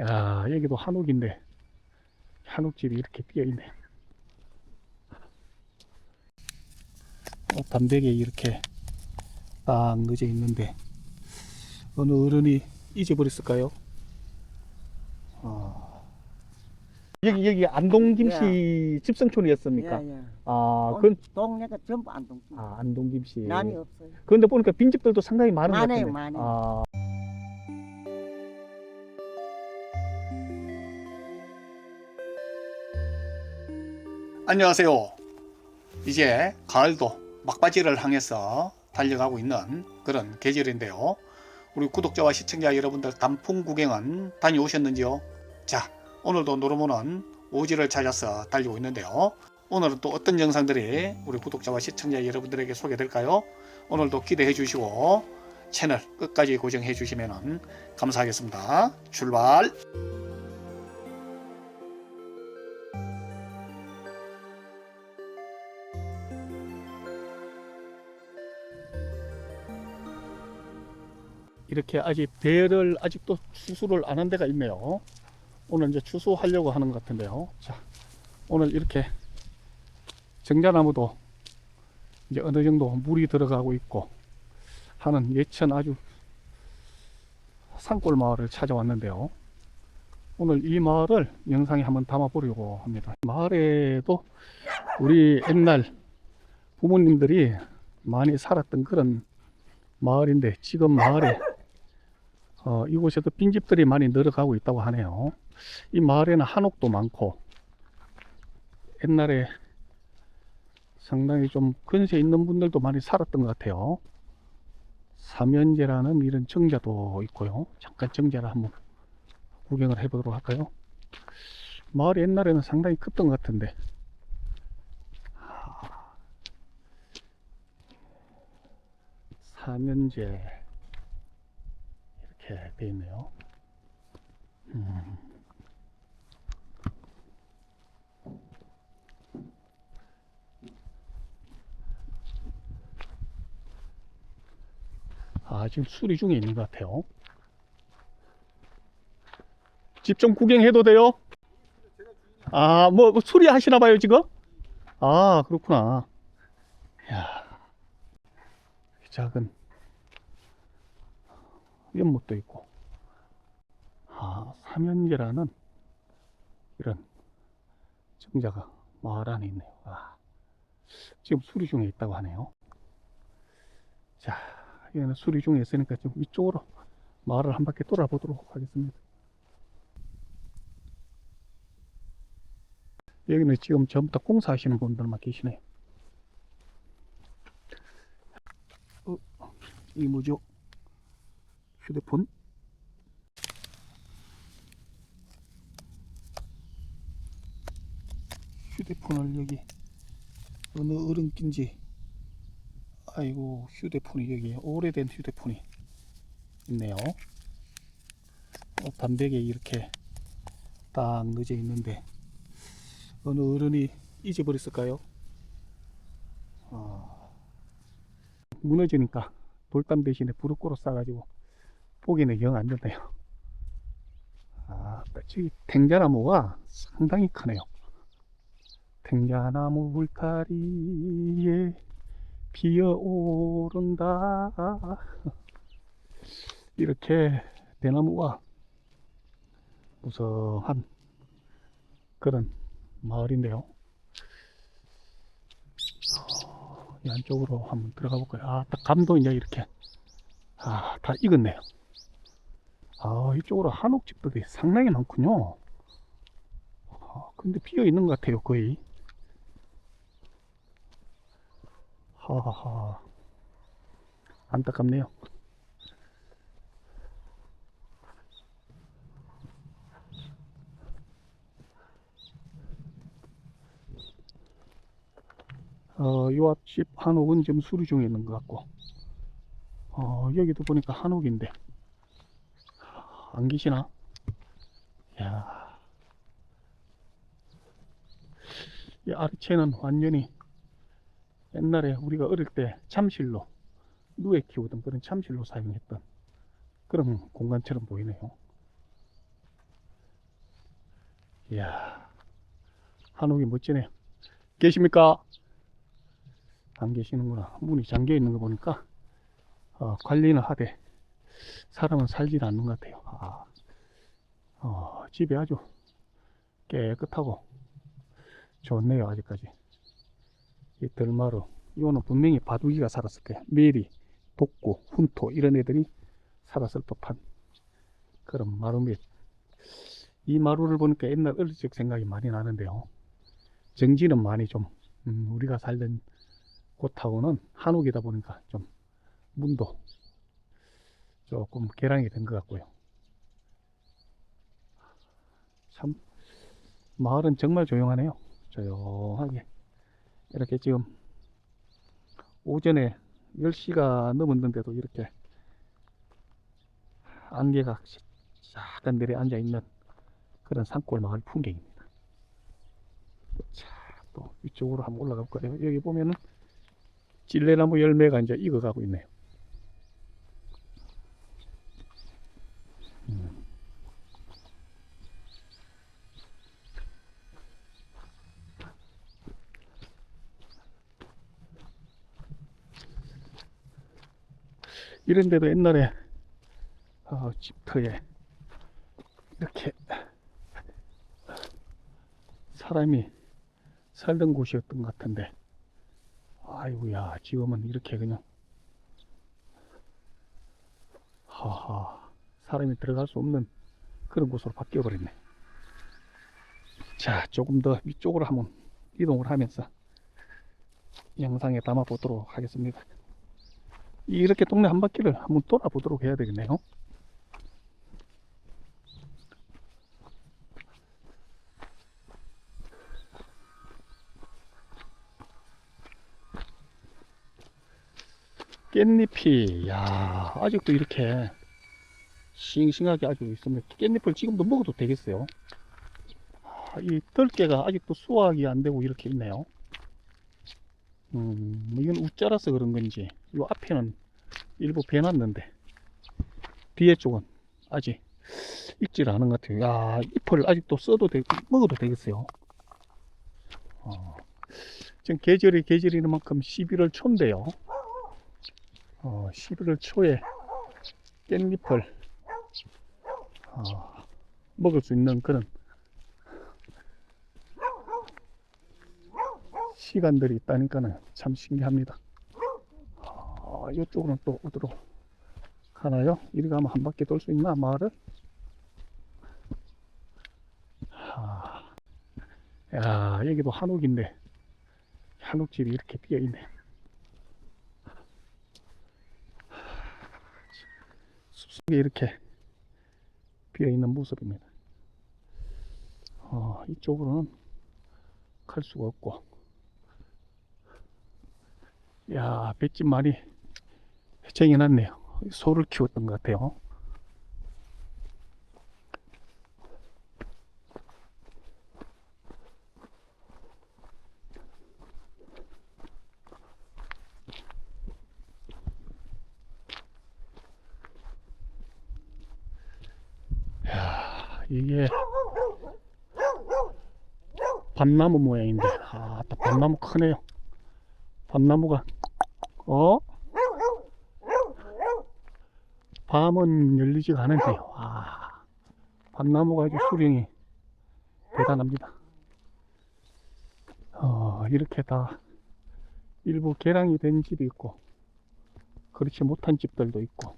야, 여기도 한옥인데, 한옥집이 이렇게 띄어있네. 어, 담백에 이렇게 딱 넣어져 있는데, 어느 어른이 잊어버렸을까요? 아. 여기, 여기 안동김씨 집성촌이었습니까? 예, 예. 아, 온 그건, 동네가 전부 안동집. 아, 안동김씨. 난이 없어요. 그런데 보니까 빈집들도 상당히 많은 것 많아요, 같은데. 많아요. 아. 안녕하세요. 이제 가을도 막바지를 향해서 달려가고 있는 그런 계절인데요. 우리 구독자와 시청자 여러분들 단풍 구경은 다녀오셨는지요? 자, 오늘도 노르모는 오지를 찾아서 달리고 있는데요. 오늘은 또 어떤 영상들이 우리 구독자와 시청자 여러분들에게 소개될까요? 오늘도 기대해 주시고 채널 끝까지 고정해 주시면 감사하겠습니다. 출발! 이렇게 아직 배를 아직도 추수를 안 한 데가 있네요. 오늘 이제 추수하려고 하는 것 같은데요. 자, 오늘 이렇게 정자나무도 이제 어느 정도 물이 들어가고 있고 하는 예천 아주 산골 마을을 찾아왔는데요. 오늘 이 마을을 영상에 한번 담아보려고 합니다. 마을에도 우리 옛날 부모님들이 많이 살았던 그런 마을인데 지금 마을에 어, 이곳에도 빈집들이 많이 늘어가고 있다고 하네요. 이 마을에는 한옥도 많고 옛날에 상당히 좀 근세 있는 분들도 많이 살았던 것 같아요. 사면제라는 이런 정자도 있고요. 잠깐 정자를 한번 구경을 해보도록 할까요? 마을이 옛날에는 상당히 컸던 것 같은데 하, 사면제 이렇게 돼 있네요. 음. 아, 지금 수리 중에 있는 것 같아요. 집 좀 구경해도 돼요? 아, 뭐, 뭐 수리 하시나 봐요, 지금? 아, 그렇구나. 야 작은 연못도 있고. 아, 삼연제라는 이런 정자가 마을 안에 있네요. 아, 지금 수리 중에 있다고 하네요. 자, 여기는 수리 중에 있으니까 좀 위쪽으로 마을을 한 바퀴 돌아보도록 하겠습니다. 여기는 지금 전부 다 공사하시는 분들만 계시네요. 어, 이 뭐죠? 휴대폰? 휴대폰을 여기 어느 어른낀지 아이고 휴대폰이 여기 오래된 휴대폰이 있네요 어, 담백에 이렇게 딱 넣어져 있는데 어느 어른이 잊어버렸을까요? 어, 무너지니까 돌담 대신에 부르꼬로 싸가지고 보기는 영 안 좋네요. 아, 저기 탱자나무가 상당히 크네요. 탱자나무 울타리에 피어오른다. 이렇게 대나무가 무성한 그런 마을인데요. 어, 이 안쪽으로 한번 들어가 볼까요? 아 딱 감도 이제 이렇게. 아 다 익었네요 아 이쪽으로 한옥집들이 상당히 많군요. 아, 근데 비어 있는 것 같아요 거의. 하하하. 안타깝네요. 어, 요 앞집 한옥은 지금 수리 중에 있는 것 같고. 어, 여기도 보니까 한옥인데 안 계시나? 야, 이 아래채는 완전히 옛날에 우리가 어릴 때 참실로 누에 키우던 그런 참실로 사용했던 그런 공간처럼 보이네요. 이야, 한옥이 멋지네요. 계십니까? 안 계시는구나. 문이 잠겨 있는 거 보니까, 어, 관리는 하되, 사람은 살질 않는 것 같아요. 아, 어, 집이 아주 깨끗하고, 좋네요, 아직까지. 이 들마루. 이거는 분명히 바둑이가 살았을 거예요. 메리, 독구, 훈토, 이런 애들이 살았을 법한 그런 마루밑. 이 마루를 보니까 옛날 어릴 적 생각이 많이 나는데요. 정지는 많이 좀, 음, 우리가 살던 곳하고는 한옥이다 보니까 좀 문도 조금 개량이 된 것 같고요. 참, 마을은 정말 조용하네요. 조용하게. 이렇게 지금 오전에 10시가 넘었는데도 이렇게 안개가 약간 내려앉아 있는 그런 산골 마을 풍경입니다. 자, 또 이쪽으로 한번 올라가 볼까요? 여기 보면은 찔레나무 열매가 이제 익어가고 있네요. 음. 이런 데도 옛날에 어, 집터에 이렇게 사람이 살던 곳이었던 것 같은데 아이고야 지금은 이렇게 그냥 하하 사람이 들어갈 수 없는 그런 곳으로 바뀌어 버렸네. 자 조금 더 위쪽으로 한번 이동을 하면서 영상에 담아 보도록 하겠습니다 이렇게 동네 한 바퀴를 한번 돌아보도록 해야 되겠네요. 깻잎이 야 아직도 이렇게 싱싱하게 아주 있습니다 깻잎을 지금도 먹어도 되겠어요? 아, 이 들깨가 아직도 수확이 안 되고 이렇게 있네요 음 이건 우짜라서 그런 건지 이 앞에는 일부 베놨는데 뒤에 쪽은 아직 익질 않은 것 같아요. 야 잎을 아직도 써도 되고 먹어도 되겠어요. 어, 지금 계절이 계절이는 만큼 11월 초인데요. 어, 11월 초에 깻잎을 어, 먹을 수 있는 그런 시간들이 있다니까는 참 신기합니다. 어, 이쪽으로는 또 어디로 가나요? 이리 가면 한 바퀴 돌 수 있나 마을을? 하, 야 여기도 한옥인데 한옥집이 이렇게 비어 있네. 숲속에 이렇게 비어 있는 모습입니다. 어, 이쪽으로는 갈 수가 없고, 야, 볏집 많이 쟁여놨네요. 소를 키웠던 것 같아요. 야, 이게 밤나무 모양인데, 아, 또 밤나무 크네요. 밤나무가, 어? 밤은 열리지가 않은데요. 아, 밤나무가 아주 수령이 대단합니다. 어, 이렇게 다 일부 개량이 된 집이 있고, 그렇지 못한 집들도 있고,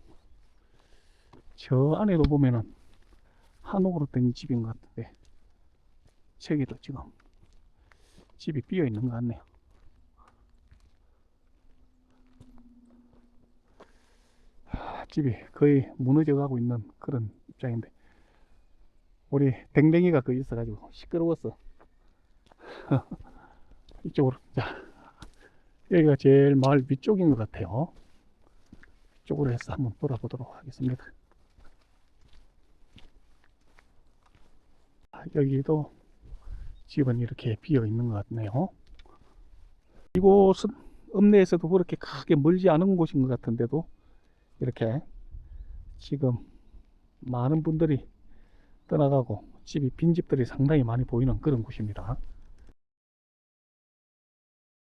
저 안에도 보면은 한옥으로 된 집인 것 같은데 저기도 지금 집이 비어 있는 것 같네요. 하, 집이 거의 무너져 가고 있는 그런 입장인데 우리 댕댕이가 거기 있어 가지고 시끄러웠어. 이쪽으로 자 여기가 제일 마을 위쪽인 것 같아요. 이쪽으로 해서 한번 돌아보도록 하겠습니다. 여기도 집은 이렇게 비어 있는 것 같네요. 이곳은 읍내에서도 그렇게 크게 멀지 않은 곳인 것 같은데도 이렇게 지금 많은 분들이 떠나가고 집이 빈집들이 상당히 많이 보이는 그런 곳입니다.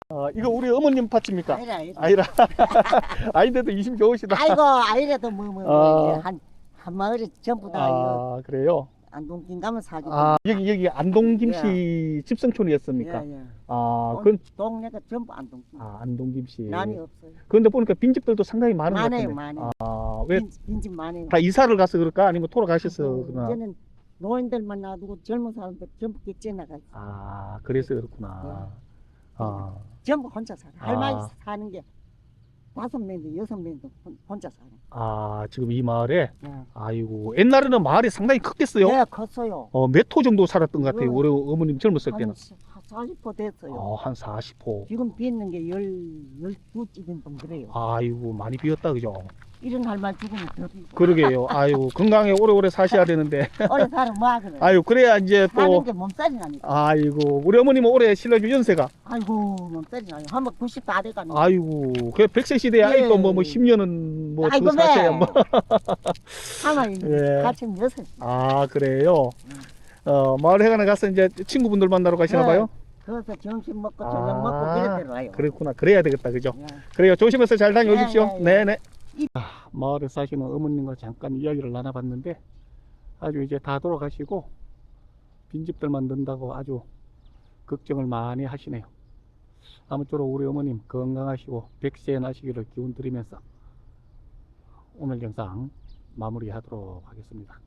아, 이거 우리 어머님 밭입니까? 아니라 아니라. 아닌데도 이심 좋으시다. 아이고 아이라도 뭐 뭐 아. 한, 한 마을에 전부 다 이거 아 그래요? 안동진 가면 사기 아 여기 여기 안동 김씨 집성촌이었습니까? 예, 예. 아온 그건 동네가 전부 아 안동 김씨. 남이 없어요 그런데 보니까 빈집들도 상당히 많은 것 많아요 같은데. 많아요 아왜 다 빈- 빈집 많아요 이사를 가서 그럴까 아니면 돌아가셔서 어, 그러나? 이제는 노인들만 놔두고 젊은 사람들 전부 깨져나가 있어 아 그래서 그렇구나. 아. 전부 혼자 살아 아. 할머니 사는 게 다섯 명도 여섯 명도 혼- 혼자 살아 아 지금 이 마을에 예. 아이고 옛날에는 마을이 상당히 컸겠어요. 네 컸어요 어, 몇 호 정도 살았던 것 같아요. 어. 우리 어머님 젊었을 한 때는. 40% 됐어요 어, 한 40호. 지금 빚는 게 열, 열두 찌든 좀 그래요 아이고 많이 비었다 그죠. 이런 할말 죽으면 더 그러게요. 아이고 건강에 오래오래 사셔야 되는데. 오래 살아 뭐 하거든 아유 그래야 이제 사는 또 게 몸살이 나니까 아이고 우리 어머님은 올해 실례주 연세가 아이고 몸살이 나요 한번 90 다 돼가네 아이고 그 백세 시대에 예. 아직도 뭐, 뭐 10년은 뭐 아이고 더 사셔야 뭐. 하나 예. 같이 여섯 아 그래요. 어 마을 회관에 가서 이제 친구분들 만나러 가시나 봐요. 거기서 점심 먹고 아, 저녁 먹고 그래 들어와요 그렇구나. 그래야 되겠다 그죠. 예. 그래요. 조심해서 잘 다녀오십시오. 예, 예, 예. 네네. 아, 마을에 사시는 어머님과 잠깐 이야기를 나눠봤는데 아주 이제 다 돌아가시고 빈집들만 는다고 아주 걱정을 많이 하시네요. 아무쪼록 우리 어머님 건강하시고 백세 나시기를 기운 드리면서 오늘 영상 마무리하도록 하겠습니다.